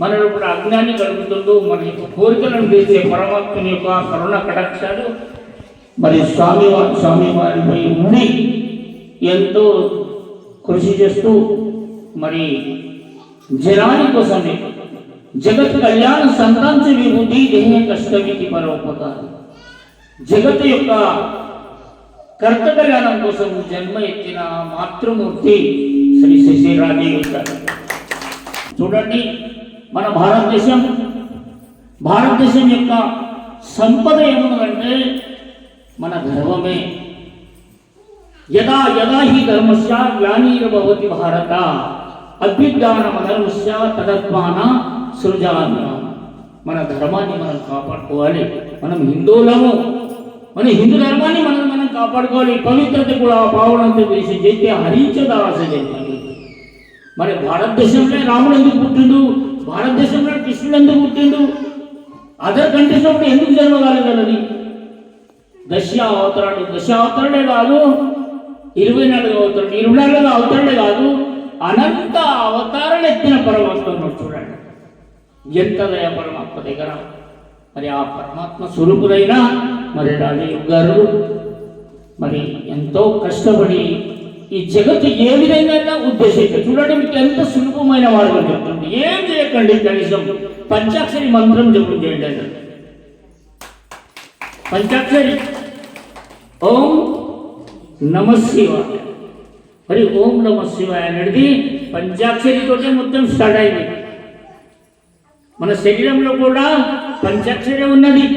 మనలో ఇప్పుడు అజ్ఞాన్ని కలుగుతుందో మరి కోరికలను తీసే పరమాత్మని యొక్క కరుణ కటాక్షాలు. మరి స్వామి స్వామి వారిపై ఉండి ఎంతో కృషి చేస్తూ మరి జనాని కోసమే జగత్ కళ్యాణ సంతాంచ విభూతి దేహ కష్టమికి పరోపకారం జగత్ యొక్క కర్త కళ్యాణం కోసం జన్మ ఎత్తిన మాతృమూర్తి శ్రీ శశిరాజీ చూడండి మన భారతదేశం భారతదేశం యొక్క సంపద ఏమున్నదంటే మన గర్వమే యదా యదా హి ధర్మస్య గ్లానిర్భవతి భారత అభ్యుద్ధానమధర్మస్య తదత్మాన సృజామ్య మన ధర్మాన్ని మనం కాపాడుకోవాలి. మనం హిందువులము. మన హిందూ ధర్మాన్ని మనం మనం కాపాడుకోవాలి. పవిత్రత కూడా పావనంతో తెలిసి చేస్తే హరించదాసే జన్మని మరి భారతదేశంలో రాముడు ఎందుకు పుట్టిండు? భారతదేశంలో కృష్ణుడు ఎందుకు పుట్టిండు అదర్ కంట్రీస్లో కూడా ఎందుకు జన్మ కాలేదన్నది దశ అవతరాడు దశ అవతరణే కాదు ఇరవై నాలుగు అవతరణ. ఇరవై నాలుగు అవతరణే కాదు అనంత అవతారాలు ఎత్తిన పరమాత్మ చూడండి. ఎంత దయ పరమాత్మ దగ్గర. మరి ఆ పరమాత్మ స్వరూపులైన మరి రాజయోగ్ గారు మరి ఎంతో కష్టపడి ఈ జగత్తు ఏ విధంగా ఉద్దేశించారు చూడండి మీకు ఎంత సులభమైన మార్గం చెప్తుంది. ఏం చేయకండి కనీసం? పంచాక్షరి మంత్రం జపం చేయండి అంటే పంచాక్షరి. ఓం నమ శివాయ. మరి ఓం నమ శివాయ అనేది పంచాక్షరితోటే మొత్తం స్టార్ట్ అయింది. మన శరీరంలో కూడా పంచాక్షరి ఉన్నది.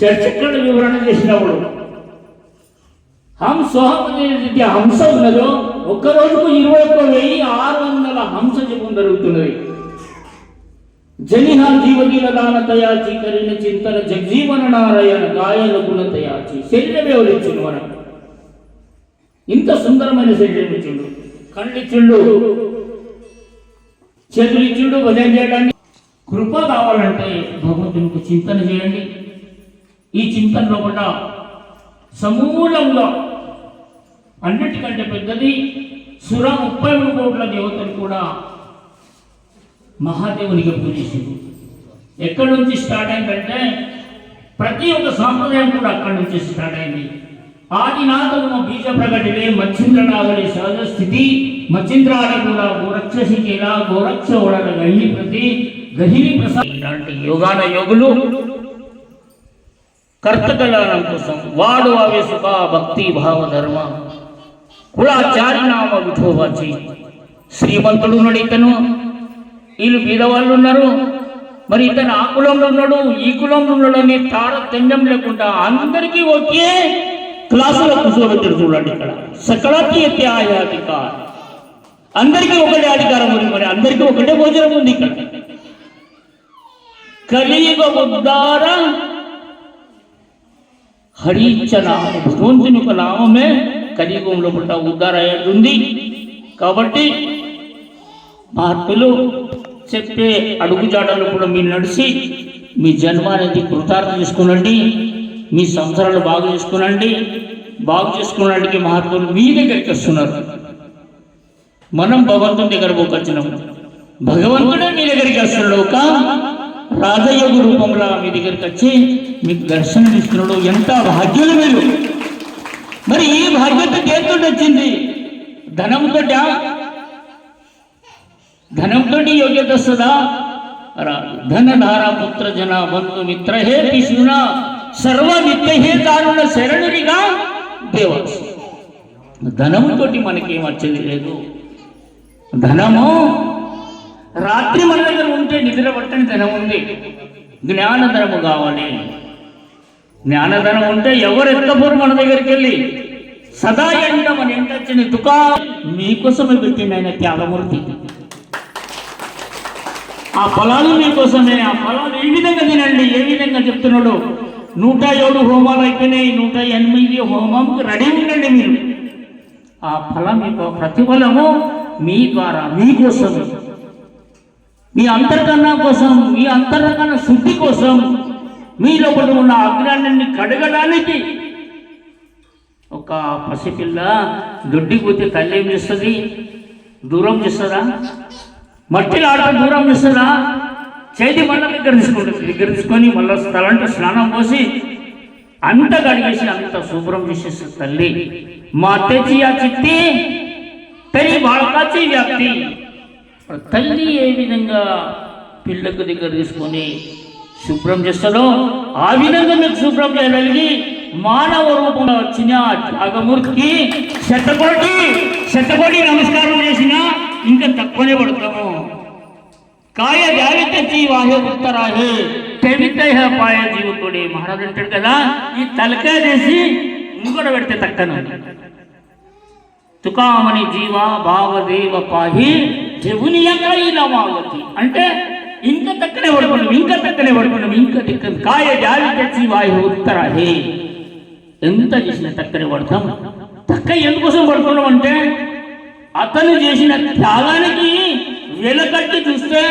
షట్చక్ర వివరణ చేసినప్పుడు హంసోహం అనేది హంస ఉన్నదో ఒక్క రోజుకు ఇరవై ఒక్క వెయ్యి ఆరు వందల హంస జపం జరుగుతున్నది జనిహ జీవగీల దాన తయాచి కరిన చింతన జగజీవన నారాయణ గాయన గుణ తయాచి శరీరం ఎవరిచ్చిండు మనం ఇంత సుందరమైన శరీరం ఇచ్చిండు కళ్ళు ఇచ్చిండు చేతులు ఇచ్చిండు భజన చేయడానికి కృప కావాలంటే భగవంతునికి చింతన చేయండి ఈ చింతనలో కూడా సమూలంగా అన్నిటికంటే పెద్దది సుర ముప్పై మూడు కోట్ల దేవతలు కూడా మహాదేవునికి పూజించింది ఎక్కడి నుంచి స్టార్ట్ అయిందంటే ప్రతి ఒక్క సాంప్రదాయం కూడా అక్కడి నుంచి స్టార్ట్ అయింది. ఆదినాథము బీజ ప్రకటిలే మచ్చింద్ర సహజ స్థితి మచ్చింద్రాల కూడా గోరక్షసి గోరక్ష ఓడల గహిని ప్రతి గహిని ప్రసాద్ ఇలాంటి యోగాన యోగులు కర్తకల్యాణం కోసం వాడు ఆవేశక భక్తి భావ ధర్మ. కులాచారి నామ విఠోబాచి శ్రీమంతుడు ఉన్నాడు ఇతను. వీళ్ళు బీదవాళ్ళు ఉన్నారు. మరి ఇతను ఆ కులంలో ఉన్నాడు ఈ కులంలో ఉన్నాడు అనే తారతమ్యం లేకుండా అందరికీ ఒకే క్లాసులో కూర్చోబెట్టారు చూడండి ఇక్కడ. సకలకి అధికారం అందరికీ ఒకటే అధికారం ఉంది మరి అందరికీ ఒకటే భోజనం ఉంది ఇక్కడ. కలియుగ ఉద్దార హరిచన నామం భగవంతుని యొక్క నామమే కలియుగంలో పుట్ట ఉద్ధార అయ్యేది కాబట్టి మహాత్ములు చెప్పే అడుగుజాడలు కూడా మీరు నడిచి మీ జన్మ అనేది కృతార్థం చేసుకునండి మీ సంవత్సరాలు బాగు చేసుకునండి బాగు చేసుకున్నడానికి మహాత్ములు మీ దగ్గరికి వస్తున్నారు మనం భగవంతుని దగ్గర పోకొచ్చినాం భగవంతుడే మీ దగ్గరికి వస్తున్నాడు. రాజయోగ రూపంలో మీ దగ్గరికి వచ్చి మీకు దర్శనమిస్తున్నాడు ఎంత భాగ్యులు మీరు. మరి ఈ భాగ్యత దేంతో వచ్చింది? ధనంతో ధనంతో యోగ్యత వస్తుందా? రాదు. ధనధార పుత్ర జన బంధు మిత్రహే కృష్ణ సర్వ నిత్యహే కారుణ శరణుడిగా దేవాసు ధనముతోటి మనకేం వచ్చేది లేదు. ధనము రాత్రి మన దగ్గర ఉంటే నిద్ర పట్టని ధనం ఉంది. జ్ఞానధనము కావాలి. జ్ఞానధనం ఉంటే ఎవరు ఎత్తపోరు మన దగ్గరికి వెళ్ళి? సదా ఎంట మన ఎంట దుకా మీకోసమే పెట్టింది ఆయన త్యాగమూర్తి. ఆ ఫలాలు మీకోసమే ఆ ఫలాలు ఏ విధంగా తినండి? ఏ విధంగా చెప్తున్నాడు? నూట ఏడు హోమాలు అయిపోయినాయి. నూట ఎనిమిది హోమంకి రెడీ ఉండండి మీరు. ఆ ఫలం మీకు ప్రతిఫలము మీ ద్వారా మీకోసమే. మీ అంతర్కరణ కోసం మీ అంతర్కరణ శుద్ధి కోసం మీ లోపల ఉన్న అజ్ఞానాన్ని కడగడానికి ఒక పసిపిల్ల దొడ్డికి పోతే తల్లి ఏం చేస్తుంది? దూరం చేస్తుందా? మట్టిలో ఆడ దూరం చేస్తుందా? చేతి మళ్ళీ దగ్గర తీసుకుంటుంది. దగ్గర తీసుకొని మళ్ళీ స్థలంటే స్నానం పోసి అంత కడిగేసి అంత శుభ్రం చేసేస్తుంది తల్లి మా తెచ్చి ఆ చిత్తి తల్లి బాళకాచి వ్యాప్తి. తల్లి ఏ విధంగా పిల్లకు దగ్గర తీసుకొని శుభ్రం చేస్తాడో ఆ విధంగా మీకు శుభ్రం చేయగలిగి మానవ రూపంలో వచ్చిన ఆ త్యాగమూర్తికి శతకోటి శతకోటి నమస్కారం చేసిన ఇంకా తక్కువనే పడతాము. కాయ జావి తెచ్చి ఉత్తరాహే. తెవితే పాయ జీవితుడే మహారాజు అంటాడు కదా ఈ తలకాయ చేసి ఇంకోటి పెడితే తక్కను తుకామణి జీవ భావదేవ పాహి దేవుని ఇలా మాగతి అంటే ఇంకా తక్కనే పడుకున్నాం ఇంకా తక్కనే పడుకున్నాం ఇంకా దిక్క కాయ జాలి తెచ్చి వాయు ఉత్తరాహే ఎంత చేసిన తక్కనే పడతాం. తక్క ఎందుకోసం పడుకున్నాం అంటే అతను చేసిన త్యాగానికి వెలకట్టి చూస్తే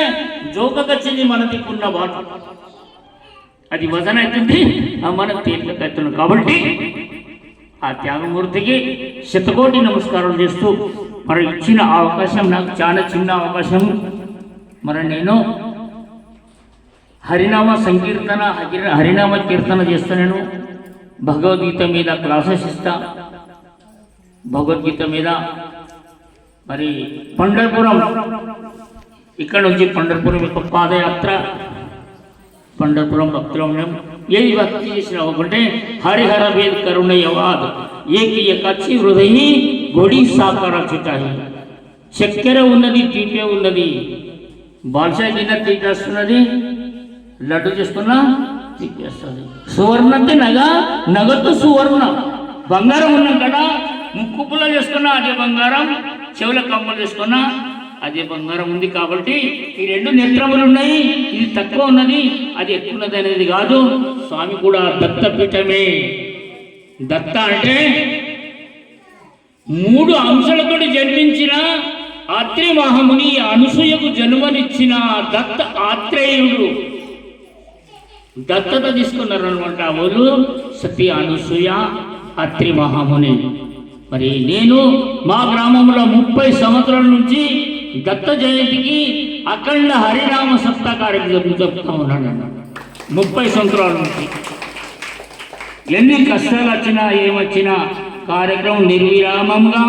జోకకొచ్చింది మన దిక్కున్న బాట అది వజన అవుతుంది ఆ మన తేలిక కాబట్టి ఆ త్యాగమూర్తికి శతకోటి నమస్కారం చేస్తూ మరి ఇచ్చిన అవకాశం నాకు చాలా చిన్న అవకాశం. మరి నేను హరినామ సంకీర్తన హరినామ కీర్తన చేస్తా నేను భగవద్గీత మీద క్లాసెస్ ఇస్తా. భగవద్గీత మీద. మరి పండర్పురం ఇక్కడ నుంచి పండర్పురం యొక్క పాదయాత్ర. పండర్పురం భక్తులు ఉన్నాం ఏది భక్తి చేసిన ఒకటే హరిహర వేద్ కరుణయవాద్. ఏకి కచ్చి హృదయి గొడి సాకార చుటాయి చక్కెర ఉన్నది తీపే ఉన్నది బాల్షా గిన్నె తీపేస్తున్నది లడ్డు చేస్తున్నా తీపేస్తుంది సువర్ణ అంటే నగ నగదు సువర్ణ బంగారం ఉన్న కదా ముక్కుపులో చేసుకున్నా అదే బంగారం చెవుల కమ్మలు చేసుకున్నా అదే బంగారం ఉంది కాబట్టి ఈ రెండు నేత్రములు ఉన్నాయి ఇది తక్కువ ఉన్నది అది ఎక్కువ ఉన్నది అనేది కాదు స్వామి కూడా దత్తపీఠమే దత్త అంటే మూడు అంశాలతో జన్మించిన ఆత్రేయ మహాముని అనసూయకు జన్మనిచ్చిన దత్త ఆత్రేయుడు. దత్తత తీసుకున్నారు అనమాట వాళ్ళు. సతీ అనసూయ అత్రి మహాముని మరి నేను మా గ్రామంలో ముప్పై సంవత్సరాల నుంచి దత్త జయంతికి అఖండ హరినామ సప్తా కార్యక్రమం చెప్తా ఉన్నాను ముప్పై సంవత్సరాల నుంచి. ఎన్ని కష్టాలు వచ్చినా ఏమొచ్చినా కార్యక్రమం నిర్విరామంగా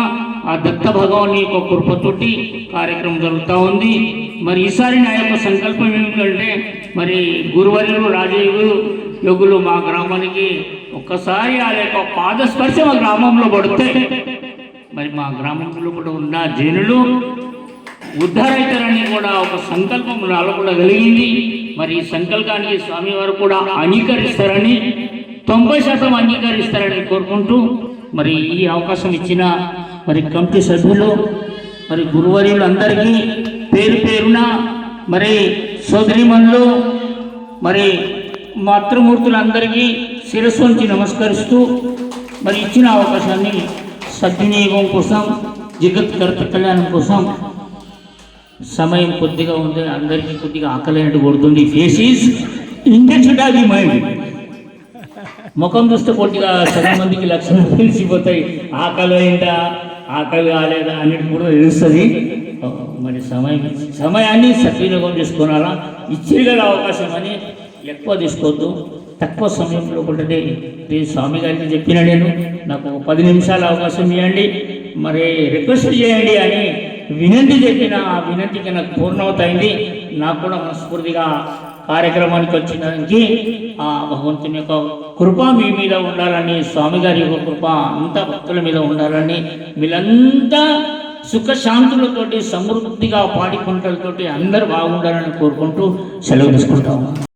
ఆ దత్త భగవాన్ యొక్క కృపతోటి కార్యక్రమం జరుగుతూ ఉంది. మరి ఈసారి నా యొక్క సంకల్పం ఏమిటంటే మరి గురువర్యులు రాజయోగులు యోగులు మా గ్రామానికి ఒక్కసారి ఆ యొక్క పాదస్పర్శ మా గ్రామంలో పడితే మరి మా గ్రామంలో కూడా ఉన్న జనులు ఉద్ధరైతారని కూడా ఒక సంకల్పం నాలో కూడా కలిగింది. మరి ఈ సంకల్పానికి స్వామివారు కూడా అంగీకరిస్తారని తొంభై శాతం అంగీకరిస్తారని కోరుకుంటూ మరి ఈ అవకాశం ఇచ్చిన మరి కమిటీ సభ్యులు మరి గురువర్యులు అందరికీ పేరు పేరున మరి సోదరిమణులు మరి మాతృమూర్తులందరికీ శిరస్సు నుంచి నమస్కరిస్తూ మరి ఇచ్చిన అవకాశాన్ని సద్వినియోగం కోసం జగత్కర్త కళ్యాణం కోసం సమయం కొద్దిగా ఉంది అందరికీ కొద్దిగా ఆకలి కొడుతుంది. Face is intensity of the mind ముఖం చూస్తే కొద్దిగా చాలా మందికి లక్షణాలు తెలిసిపోతాయి. ఆకలి అయిందా ఆకలి కాలేదా అన్నిటి కూడా తెలుస్తుంది. మరి సమయం సమయాన్ని సద్వినియోగం చేసుకోనాలా ఇచ్చి గల అవకాశం అని ఎక్కువ తీసుకోవద్దు. తక్కువ సమయంలో ఒకటే నేను స్వామి గారికి చెప్పిన నేను. నాకు పది నిమిషాల అవకాశం ఇవ్వండి. మరి రిక్వెస్ట్ చేయండి అని వినంతి చెప్పిన ఆ వినంతికి నాకు పూర్ణమవుతాయింది. నాకు కూడా మనస్ఫూర్తిగా కార్యక్రమానికి వచ్చినానికి ఆ భగవంతుని యొక్క కృప మీ మీద ఉండాలని స్వామి గారి యొక్క కృప అంతా భక్తుల మీద ఉండాలని వీళ్ళంతా సుఖశాంతులతోటి సమృద్ధిగా పాడి పంటలతోటి అందరు బాగుండాలని కోరుకుంటూ సెలవు తీసుకుంటాము